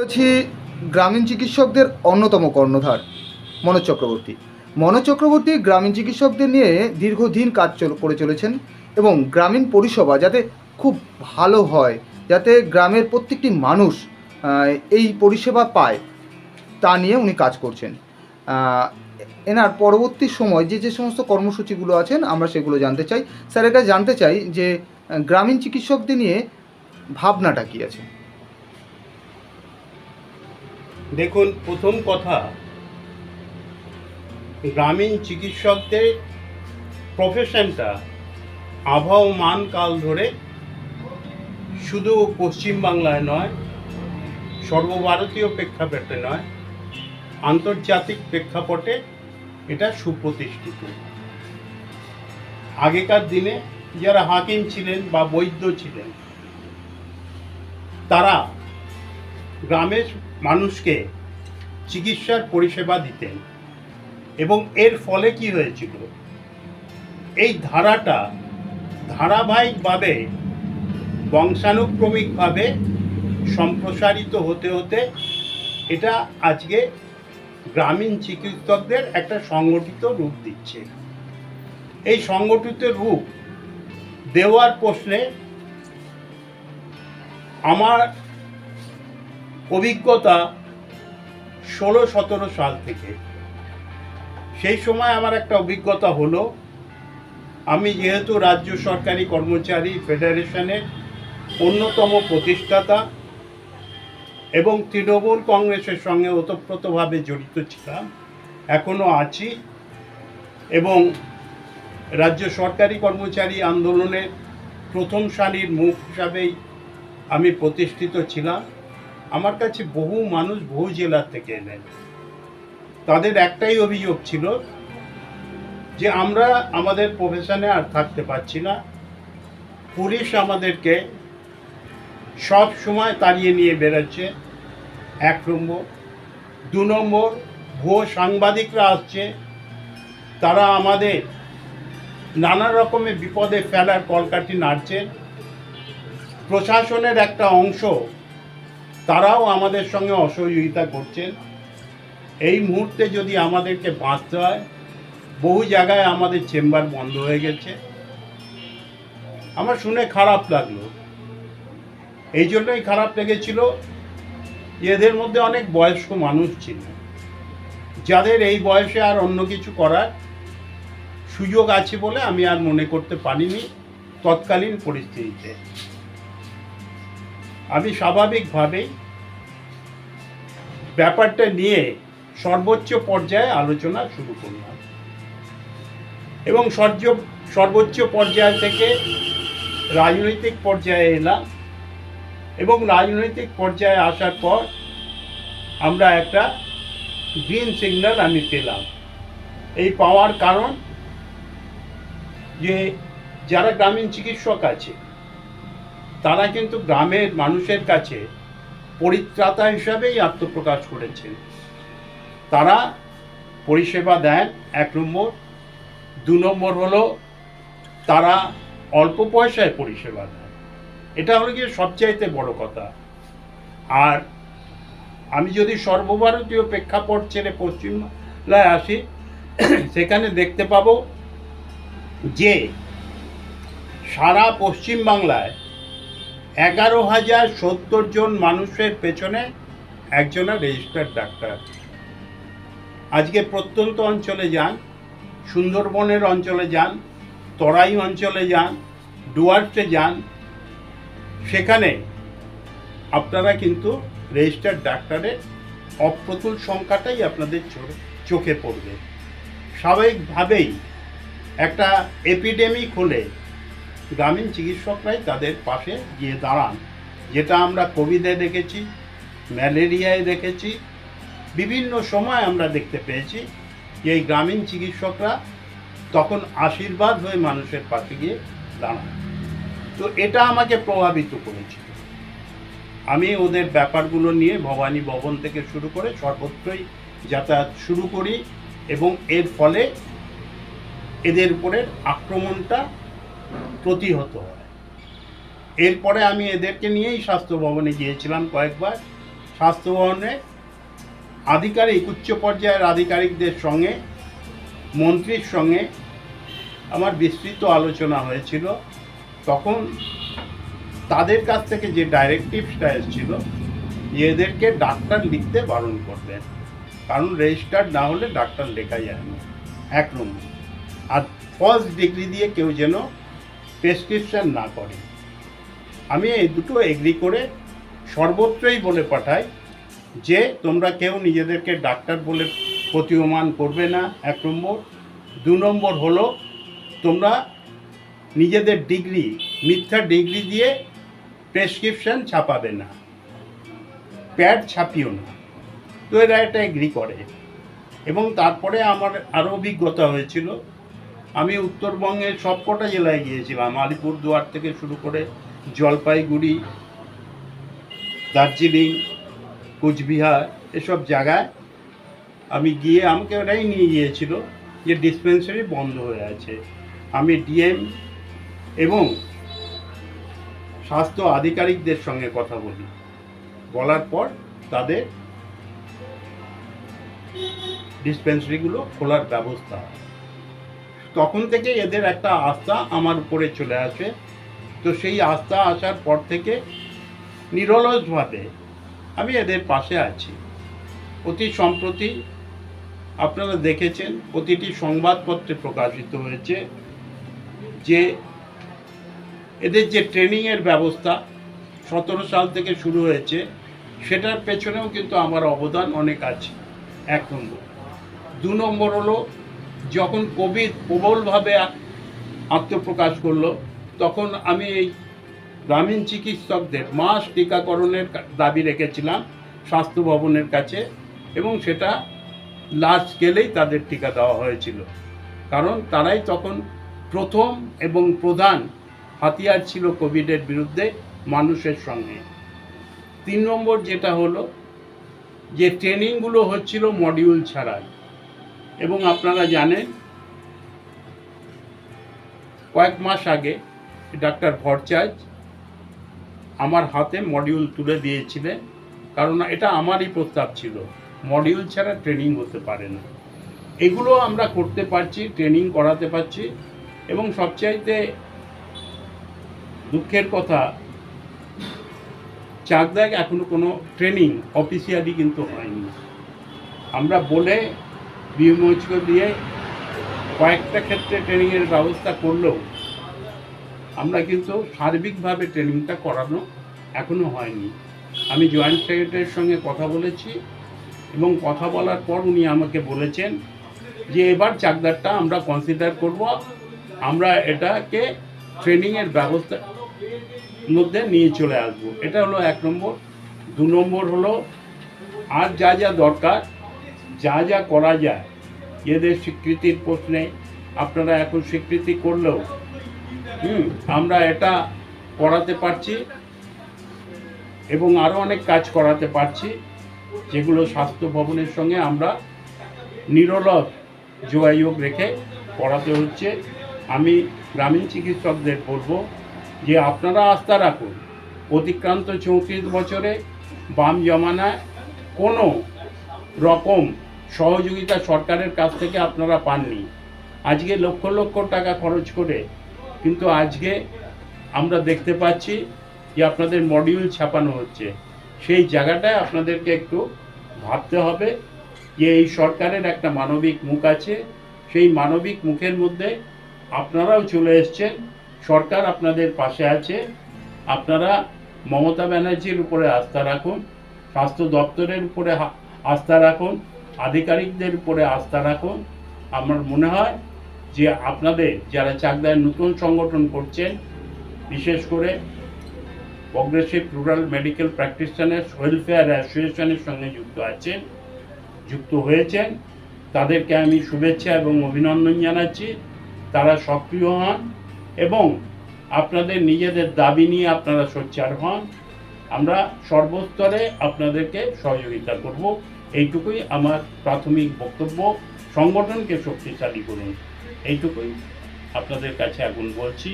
রয়েছি গ্রামীণ চিকিৎসকদের অন্যতম কর্ণধার মনোজ চক্রবর্তী। মনোজ চক্রবর্তী গ্রামীণ চিকিৎসকদের নিয়ে দীর্ঘদিন কাজ করে চলেছেন এবং গ্রামীণ পরিষেবা যাতে খুব ভালো হয়, যাতে গ্রামের প্রত্যেকটি মানুষ এই পরিষেবা পায়, তা নিয়ে উনি কাজ করছেন। এনার পরবর্তী সময় যে যে সমস্ত কর্মসূচিগুলো আছেন, আমরা সেগুলো জানতে চাই। স্যারের কাছে জানতে চাই যে গ্রামীণ চিকিৎসকদের নিয়ে ভাবনাটা কী আছে? দেখুন, প্রথম কথা, গ্রামীণ চিকিৎসকদের প্রফেশনটা আবহমান কাল ধরে শুধু পশ্চিমবাংলায় নয়, সর্বভারতীয় প্রেক্ষাপটে নয়, আন্তর্জাতিক প্রেক্ষাপটে এটা সুপ্রতিষ্ঠিত। আগেকার দিনে যারা হাকিম ছিলেন বা বৈদ্য ছিলেন, তারা গ্রামের মানুষকে চিকিৎসার পরিষেবা দিতেন। এবং এর ফলে কি হয়েছিল? এই ধারাটা ধারাবাহিকভাবে বংশানুক্রমিকভাবে সম্প্রসারিত হতে হতে এটা আজকে গ্রামীণ চিকিৎসকদের একটা সংগঠিত রূপ দিচ্ছে। এই সংগঠিত রূপ দেওয়ার প্রশ্নে আমার অভিজ্ঞতা ষোলো, সতেরো সাল থেকে। সেই সময় আমার একটা অভিজ্ঞতা হলো, আমি যেহেতু রাজ্য সরকারি কর্মচারী ফেডারেশনের অন্যতম প্রতিষ্ঠাতা এবং তৃণমূল কংগ্রেসের সঙ্গে ওতপ্রোতভাবে জড়িত ছিলাম এখনও আছি এবং রাজ্য সরকারি কর্মচারী আন্দোলনের প্রথম সারির মুখ হিসাবেই আমি প্রতিষ্ঠিত ছিলাম। আমার কাছে বহু মানুষ বহু জেলার থেকে এলেন তাদের একটাই অভিযোগ ছিল যে আমরা আমাদের প্রফেশনে আর থাকতে পারছি না। পুলিশ আমাদেরকে সব সময় তাড়িয়ে নিয়ে বেরোচ্ছে এক নম্বর। দু নম্বর, ভুয়ো সাংবাদিকরা আসছে। তারা আমাদের নানা রকমের বিপদে ফেলার কলকাঠি নাড়ছেন প্রশাসনের একটা অংশ তারাও আমাদের সঙ্গে অসহযোগিতা করছেন। এই মুহূর্তে যদি আমাদেরকে বাঁচতে হয়, বহু জায়গায় আমাদের চেম্বার বন্ধ হয়ে গেছে। আমার শুনে খারাপ লাগল। এই জন্যই খারাপ লেগেছিল এদের মধ্যে অনেক বয়স্ক মানুষ ছিল। যাদের এই বয়সে আর অন্য কিছু করার সুযোগ আছে বলে আমি আর মনে করতে পারিনি তৎকালীন পরিস্থিতিতে। আমি স্বাভাবিকভাবেই ব্যাপারটা নিয়ে সর্বোচ্চ পর্যায়ে আলোচনা শুরু করলাম। এবং সর্বোচ্চ পর্যায় থেকে রাজনৈতিক পর্যায়ে এলাম এবং রাজনৈতিক পর্যায়ে আসার পর আমরা একটা গ্রিন সিগন্যাল আমি পেলাম। এই পাওয়ার কারণ যে যারা গ্রামীণ চিকিৎসক আছে তারা কিন্তু গ্রামের মানুষের কাছে পরিত্রাতা হিসাবেই আত্মপ্রকাশ করেছেন। তারা পরিষেবা দেন এক নম্বর। দু নম্বর হলো তারা অল্প পয়সায় পরিষেবা দেন। এটা হলো গিয়ে সবচাইতে বড় কথা। আর আমি যদি সর্বভারতীয় প্রেক্ষাপট ছেড়ে পশ্চিমবাংলায় আসি, সেখানে দেখতে পাব যে সারা পশ্চিমবাংলায় এগারো হাজার সত্তর জন মানুষের পেছনে একজনের রেজিস্টার্ড ডাক্তার আজকে প্রত্যন্ত অঞ্চলে যান, সুন্দরবনের অঞ্চলে যান, তরাই অঞ্চলে যান, ডুয়ার্সে যান, সেখানে আপনারা কিন্তু রেজিস্টার্ড ডাক্তারের অপ্রতুল সংখ্যাটাই আপনাদের চোখে পড়বে। স্বাভাবিকভাবেই একটা এপিডেমিক হলে গ্রামীণ চিকিৎসকরাই তাদের পাশে গিয়ে দাঁড়ান। যেটা আমরা কোভিডে দেখেছি, ম্যালেরিয়ায় দেখেছি, বিভিন্ন সময় আমরা দেখতে পেয়েছি যে এই গ্রামীণ চিকিৎসকরা তখন আশীর্বাদ হয়ে মানুষের পাশে গিয়ে দাঁড়ান। তো এটা আমাকে প্রভাবিত করেছিল আমি ওদের ব্যাপারগুলো নিয়ে ভবানী ভবন থেকে শুরু করে সর্বত্রই যাতায়াত শুরু করি এবং এর ফলে এদের উপরের আক্রমণটা প্রতিহত হয়। এরপরে আমি এদেরকে নিয়েই স্বাস্থ্য ভবনে গিয়েছিলাম কয়েকবার। স্বাস্থ্য ভবনে আধিকারিক, উচ্চ পর্যায়ের আধিকারিকদের সঙ্গে, মন্ত্রীর সঙ্গে আমার বিস্তৃত আলোচনা হয়েছিল। তখন তাদের কাছ থেকে যে ডাইরেক্টিভসটা এসেছিল এদেরকে ডাক্তার লিখতে বারণ করবেন। কারণ রেজিস্টার না হলে ডাক্তার লেখা যায় না। এক নম্বর। আর ফার্স্ট ডিগ্রি দিয়ে কেউ যেন প্রেসক্রিপশন না করে। আমি এই দুটো এগ্রি করে সর্বত্রই বলে পাঠাই যে, তোমরা কেউ নিজেদেরকে ডাক্তার বলে প্রতীয়মান করবে না। এক নম্বর। দু নম্বর হলো, তোমরা নিজেদের ডিগ্রি, মিথ্যা ডিগ্রি দিয়ে প্রেসক্রিপশান ছাপাবে না। প্যাড ছাপিও না। তো এরা এটা এগ্রি করে। এবং তারপরে আমার আরও অভিজ্ঞতা হয়েছিল আমি উত্তরবঙ্গের সবকটা জেলায় গিয়েছিলাম, আলিপুরদুয়ার থেকে শুরু করে জলপাইগুড়ি, দার্জিলিং, কুচবিহার, এসব জায়গায় আমি গিয়ে আমাকে ওটাই নিয়ে গিয়েছিল যে ডিসপেন্সারি বন্ধ হয়ে আছে আমি ডিএম এবং স্বাস্থ্য আধিকারিকদের সঙ্গে কথা বলি বলার পর তাদের ডিসপেন্সারিগুলো খোলার ব্যবস্থা হয়। তখন থেকে এদের একটা আস্থা আমার উপরে চলে আসে। তো সেই আস্থা আসার পর থেকে নিরলসভাবে আমি এদের পাশে আছি। অতি সম্প্রতি আপনারা দেখেছেন, প্রতিটি সংবাদপত্রে প্রকাশিত হয়েছে যে এদের যে ট্রেনিংয়ের ব্যবস্থা সতেরো সাল থেকে শুরু হয়েছে, সেটার পেছনেও কিন্তু আমার অবদান অনেক আছে। এক নম্বর। দু নম্বর হলো যখন কোভিড প্রবলভাবে আত্মপ্রকাশ করল, তখন আমি এই গ্রামীণ চিকিৎসকদের মাস টিকাকরণের দাবি রেখেছিলাম স্বাস্থ্য ভবনের কাছে এবং সেটা লার্জ স্কেলেই তাদের টিকা দেওয়া হয়েছিল। কারণ তারাই তখন প্রথম এবং প্রধান হাতিয়ার ছিল কোভিডের বিরুদ্ধে মানুষের সঙ্গে। তিন নম্বর যেটা হলো, যে ট্রেনিংগুলো হচ্ছিল মডিউল ছাড়াই। এবং আপনারা জানেন, কয়েক মাস আগে ডাক্তার ভরচাজ আমার হাতে মডিউল তুলে দিয়েছিলেন কারণ এটা আমারই প্রস্তাব ছিল। মডিউল ছাড়া ট্রেনিং হতে পারে না। এগুলো আমরা করতে পারছি ট্রেনিং করাতে পারছি এবং সবচাইতে দুঃখের কথা, চাকদায় এখনও কোনো ট্রেনিং অফিসিয়ালি কিন্তু হয়নি। আমরা বলে বিএমওচকে দিয়ে কয়েকটা ক্ষেত্রে ট্রেনিংয়ের ব্যবস্থা করলেও আমরা কিন্তু সার্বিকভাবে ট্রেনিংটা করানো এখনও হয়নি। আমি জয়েন্ট সেক্রেটারির সঙ্গে কথা বলেছি এবং কথা বলার পর উনি আমাকে বলেছেন যে এবার চাকদারটা আমরা কনসিডার করব, আমরা এটাকে ট্রেনিংয়ের ব্যবস্থা মধ্যে নিয়ে চলে আসব। এটা হলো এক নম্বর। দু নম্বর হলো আর যা যা দরকার যা যা করা যায় এদের স্বীকৃতির প্রশ্নে আপনারা এখন স্বীকৃতি করলেও, হুম, আমরা এটা করাতে পারছি এবং আরও অনেক কাজ করাতে পারছি, যেগুলো স্বাস্থ্য ভবনের সঙ্গে আমরা নিরলস যোগাযোগ রেখে করাতে হচ্ছে। আমি গ্রামীণ চিকিৎসকদের বলব যে আপনারা আস্থা রাখুন, অতিক্রান্ত চৌত্রিশ বছরে বাম জমানায় কোনো রকম সহযোগিতা সরকারের কাছ থেকে আপনারা পাননি। আজকে লক্ষ লক্ষ টাকা খরচ করে কিন্তু আজকে আমরা দেখতে পাচ্ছি যে আপনাদের মডিউল ছাপানো হচ্ছে। সেই জায়গাটায় আপনাদেরকে একটু ভাবতে হবে যে এই সরকারের একটা মানবিক মুখ আছে। সেই মানবিক মুখের মধ্যে আপনারাও চলে এসছেন। সরকার আপনাদের পাশে আছে। আপনারা মমতা ব্যানার্জির উপরে আস্থা রাখুন, স্বাস্থ্য দপ্তরের উপরে আস্থা রাখুন আধিকারিকদের উপরে আস্থা রাখুন। আমার মনে হয় যে আপনাদের যারা চাকদায় নতুন সংগঠন করছেন, বিশেষ করে progressive rural medical practitioners welfare অ্যাসোসিয়েশনের সঙ্গে যুক্ত আছেন, যুক্ত হয়েছেন, তাদেরকে আমি শুভেচ্ছা এবং অভিনন্দন জানাচ্ছি। তারা সক্রিয় হন এবং আপনাদের নিজেদের দাবি নিয়ে আপনারা সোচ্চার হন। আমরা সর্বস্তরে আপনাদেরকে সহযোগিতা করব। এইটুকুই আমার প্রাথমিক বক্তব্য। সংগঠনকে শক্তিশালী করুন। এইটুকুই আপনাদের কাছে এখন বলছি।